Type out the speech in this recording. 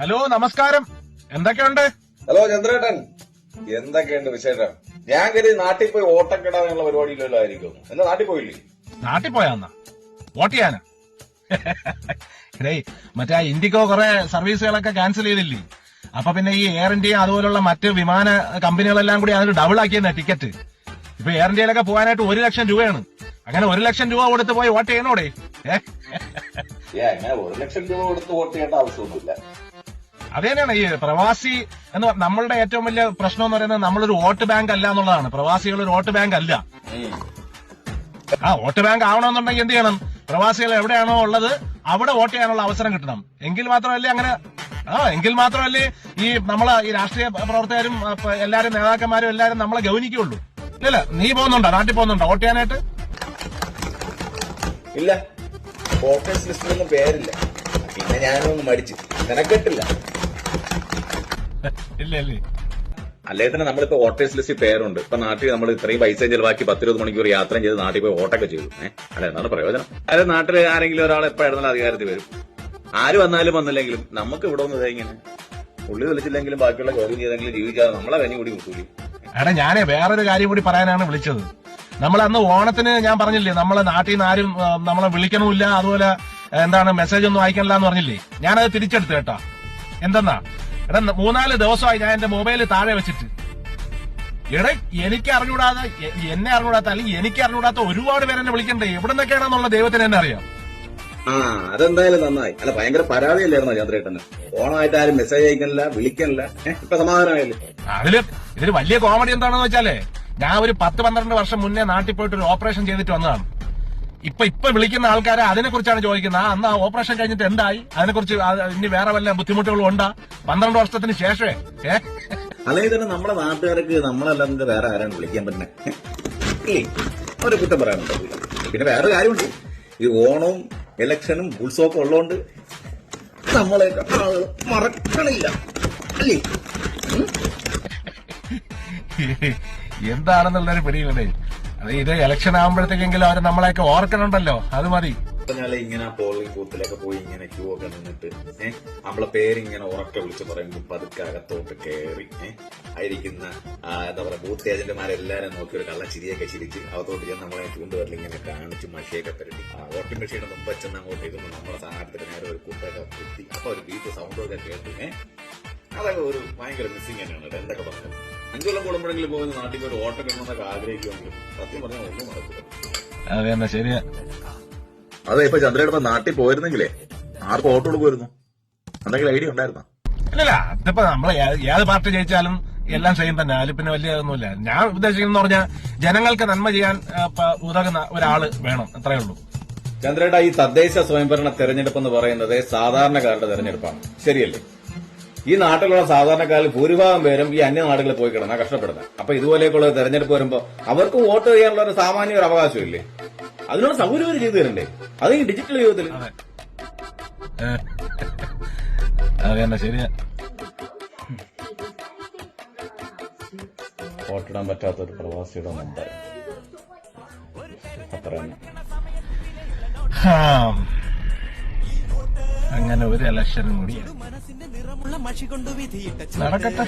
Hello നമസ്കാരം. എന്തൊക്കെയുണ്ട്? Hello ചന്ദ്രേട്ടൻ. എന്തൊക്കെയുണ്ട് വിശേഷം? ഞാൻ കരുതി നാട്ടിൽ പോയി ഓട്ടക്കിടാനുള്ള പരിപാടിയിലല്ലോ ആയിരിക്കും. എന്നാ നാട്ടിൽ പോയില്ലേ? നാട്ടിൽ പോയാന്നാ. വോട്ട് ചെയ്യാനാ? മറ്റേ ഇന്ത്യക്കോ കുറെ സർവീസുകളൊക്കെ ക്യാൻസൽ ചെയ്തില്ലേ? അപ്പൊ പിന്നെ ഈ എയർ ഇന്ത്യ അതുപോലുള്ള മറ്റ് വിമാന കമ്പനികളെല്ലാം കൂടി അതിന് ഡബിൾ ആക്കിയെന്ന ടിക്കറ്റ്. ഇപ്പൊ എയർ ഇന്ത്യയിലൊക്കെ പോകാനായിട്ട് ഒരു ലക്ഷം രൂപയാണ്. അങ്ങനെ ഒരു ലക്ഷം രൂപ കൊടുത്ത് പോയി വോട്ട് ചെയ്യണോടെ? അങ്ങനെ ഒരു ലക്ഷം രൂപ കൊടുത്ത് വോട്ട് ചെയ്യേണ്ട ആവശ്യമൊന്നുമില്ല. അത് തന്നെയാണ് ഈ പ്രവാസി എന്ന് നമ്മളുടെ ഏറ്റവും വലിയ പ്രശ്നം എന്ന് പറയുന്നത് നമ്മളൊരു വോട്ട് ബാങ്ക് അല്ല എന്നുള്ളതാണ്. പ്രവാസികൾ ഒരു വോട്ട് ബാങ്ക് അല്ല. ആ വോട്ട് ബാങ്ക് ആവണമെന്നുണ്ടെങ്കിൽ എന്ത് ചെയ്യണം? പ്രവാസികൾ എവിടെയാണോ ഉള്ളത് അവിടെ വോട്ട് ചെയ്യാനുള്ള അവസരം കിട്ടണം. എങ്കിൽ മാത്രമല്ലേ അങ്ങനെ ആ എങ്കിൽ മാത്രമല്ലേ ഈ നമ്മളെ ഈ രാഷ്ട്രീയ പ്രവർത്തകരും എല്ലാരും നേതാക്കന്മാരും എല്ലാരും നമ്മളെ ഗൗനിക്കുള്ളൂ ഇല്ല നീ പോകുന്നുണ്ടോ? നാട്ടിൽ പോകുന്നുണ്ടോ? വോട്ട് ചെയ്യാനായിട്ട്? ഇല്ല. ലിസ്റ്റിലൊന്നും പേരില്ല. പിന്നെ ഞാനൊന്ന് മടിച്ചു. നിനക്കെട്ടില്ല അല്ലേ തന്നെ നമ്മളിപ്പോ ഓട്ടേഴ്സ് ലിസ്റ്റ് പേരുണ്ട്. ഇപ്പൊ നാട്ടിൽ നമ്മൾ ഇത്രയും പൈസ ചെലവാക്കി പത്തിരുപത് മണിക്കൂർ യാത്ര ചെയ്ത് നാട്ടിൽ പോയി ഓട്ടൊക്കെ ചെയ്തു. ഏഹ് അല്ല എന്താണ് പ്രയോജനം? അതായത് നാട്ടിൽ ആരെങ്കിലും ഒരാൾ എപ്പോഴായിരുന്നാലും അധികാരത്തിൽ വരും? ആര് വന്നാലും വന്നില്ലെങ്കിലും നമുക്ക് ഇവിടെ വന്നത് ഇങ്ങനെ. ഉള്ളി വിളിച്ചില്ലെങ്കിലും ബാക്കിയുള്ള ജോലി ചെയ്തെങ്കിലും ജീവിച്ചാൽ നമ്മളെ കഞ്ഞി കൂടി കിട്ടൂലി എടാ ഞാനേ വേറൊരു കാര്യം കൂടി പറയാനാണ് വിളിച്ചത്. നമ്മൾ അന്ന് ഓണത്തിന് ഞാൻ പറഞ്ഞില്ലേ നമ്മളെ നാട്ടിൽ നിന്ന് ആരും നമ്മളെ വിളിക്കണമില്ല അതുപോലെ എന്താണ് മെസ്സേജ് ഒന്നും അയക്കണില്ല എന്ന് പറഞ്ഞില്ലേ? ഞാനത് തിരിച്ചെടുത്തു കേട്ടാ. എന്തെന്നാ? എടാ മൂന്നാൽ ദിവസമായി ഞാൻ എന്റെ മൊബൈൽ താഴെ വെച്ചിട്ട്. എടാ എനിക്ക് അറിഞ്ഞൂടാതെ എ- എന്നെ അറിഞ്ഞൂടാത്ത അല്ലെങ്കിൽ എനിക്ക് അറിഞ്ഞൂടാത്ത ഒരുപാട് പേരെന്നെ വിളിക്കണ്ടേ? എവിടെ നിന്നൊക്കെയാണെന്നുള്ള ദൈവത്തിന് എന്നെ അറിയാം. ആ അതെന്തായാലും നന്നായി. അല്ല ഭയങ്കര പരാതിയല്ലായിരുന്നോ ചന്ദ്രേട്ടന്? ഓണമായിട്ട് ആരും മെസ്സേജ് അയക്കണില്ല വിളിക്കണില്ല. ഇപ്പൊ സമാധാനമായില്ലേ? അതിൽ ഇതിൽ വലിയ കോമഡി എന്താണെന്ന് വെച്ചാലേ ഞാൻ ഒരു പത്ത് പന്ത്രണ്ട് വർഷം മുന്നേ നാട്ടിൽ പോയിട്ട് ഒരു ഓപ്പറേഷൻ ചെയ്തിട്ട് വന്നതാണ്. ഇപ്പൊ ഇപ്പൊ വിളിക്കുന്ന ആൾക്കാരെ അതിനെ കുറിച്ചാണ് ചോദിക്കുന്നത് അന്ന് ആ ഓപ്പറേഷൻ കഴിഞ്ഞിട്ട് എന്തായി? അതിനെക്കുറിച്ച് കുറിച്ച് ഇനി വേറെ വല്ല ബുദ്ധിമുട്ടുകളും ഉണ്ടാ? പന്ത്രണ്ട് വർഷത്തിന് ശേഷമേ. ഏ? അല്ലെങ്കിൽ തന്നെ നമ്മുടെ നാട്ടുകാർക്ക് നമ്മളല്ലാതെ വേറെ ആരാണ് വിളിക്കാൻ പറ്റുന്നത് ഇല്ലേ? അവരെ കുറ്റം പറയാനുണ്ടാവില്ല പിന്നെ വേറെ കാര്യമുണ്ട്. ഈ ഓണവും ഇലക്ഷനും ഉത്സവമൊക്കെ ഉള്ളതുകൊണ്ട് നമ്മളെ ആളുകൾ മറക്കണില്ല. അല്ലേ എന്താണെന്നുള്ളൊരു പിടിയില്ലേ അത് ഇത് ഇലക്ഷൻ ആകുമ്പോഴത്തേക്കെങ്കിലും അവർ നമ്മളെയൊക്കെ ഓർക്കണുണ്ടല്ലോ. അത് മതി. ഇങ്ങനെ പോളിംഗ് ബൂത്തിലൊക്കെ പോയി ഇങ്ങനെ ക്യൂ ഒക്കെ നിന്നിട്ട് ഏഹ് നമ്മളെ പേരിങ്ങനെ ഉറക്കെ വിളിച്ച് പറയുമ്പോൾ പതുക്കെ അകത്തോട്ട് കയറി ഏഹ് ആയിരിക്കുന്ന എന്താ പറയാ ബൂത്ത് ഏജന്റുമാരെല്ലാരും നോക്കി ഒരു കള്ള ചിരിയൊക്കെ ചിരിച്ച് അകത്തോട്ട് ചെന്ന് നമ്മളെ ചൂണ്ടുവരൽ ഇങ്ങനെ കാണിച്ച് മഷിയൊക്കെ പരട്ടി. വോട്ടിംഗ് മെഷീന്റെ മുമ്പ് ചെന്ന് അങ്ങോട്ട് ഇരുന്ന് നമ്മുടെ സ്ഥാനാർത്ഥിക്ക് നേരെ ഒരു കുട്ടൊക്കെ കുത്തി. അപ്പൊ ഒരു ബീറ്റ് സൗണ്ടൊക്കെ കേട്ടു ഏഹ് അതൊക്കെ ഒരു ഭയങ്കര മിസ്സിംഗ് തന്നെയാണ് എന്തൊക്കെ പറഞ്ഞത് അഞ്ചു കൊല്ലം കൂടുമ്പോഴെങ്കിലും പോയി നാട്ടിൽ ഒരു ഓട്ടം കിട്ടണമെന്നൊക്കെ ആഗ്രഹിക്കുമെങ്കിലും സത്യം പറഞ്ഞാൽ ഒന്നും നടക്കില്ല അതെ ശരിയാ. അതെ ഇപ്പൊ ചന്ദ്രയുടെ നാട്ടിൽ പോയിരുന്നെങ്കിലേ ആർക്ക് ഓട്ടോട് പോയിരുന്നു എന്തെങ്കിലും ഐഡിയ ഉണ്ടായിരുന്നോ? ഇല്ലല്ല അതിപ്പോ നമ്മൾ ഏത് പാർട്ടി ജയിച്ചാലും എല്ലാം സെയിം തന്നെ. അതിൽ പിന്നെ വലിയ ഒന്നുമില്ല ഞാൻ ഉദ്ദേശിക്കുന്ന പറഞ്ഞാൽ ജനങ്ങൾക്ക് നന്മ ചെയ്യാൻ ഉതകുന്ന ഒരാൾ വേണം. അത്രേ ഉള്ളൂ. ചന്ദ്രയുടെ ഈ തദ്ദേശ സ്വയംഭരണ തെരഞ്ഞെടുപ്പ് എന്ന് പറയുന്നത് സാധാരണക്കാരുടെ തെരഞ്ഞെടുപ്പാണ്. ശരിയല്ലേ? ഈ നാട്ടിലുള്ള സാധാരണക്കാരിൽ ഭൂരിഭാഗം പേരും ഈ അന്യനാടുകളിൽ പോയി കിടന്ന കഷ്ടപ്പെടുന്നത് അപ്പൊ ഇതുപോലെയൊക്കെയുള്ള തെരഞ്ഞെടുപ്പ് വരുമ്പോ അവർക്ക് വോട്ട് ചെയ്യാനുള്ള ഒരു സാമാന്യ ഒരു അവകാശമില്ലേ? അതിനുള്ള സൗകര്യം ചെയ്തു തരണ്ടേ? അത് ഈ ഡിജിറ്റൽ യുഗത്തിൽ അതെ. ശരിയാ. വോട്ടിടാൻ പറ്റാത്ത ഒരു പ്രവാസിയുടെ നമ്പർ അത്ര. തന്നെ. അങ്ങനെ ഒരു ഇലക്ഷനും കൂടി. നടക്കട്ടെ.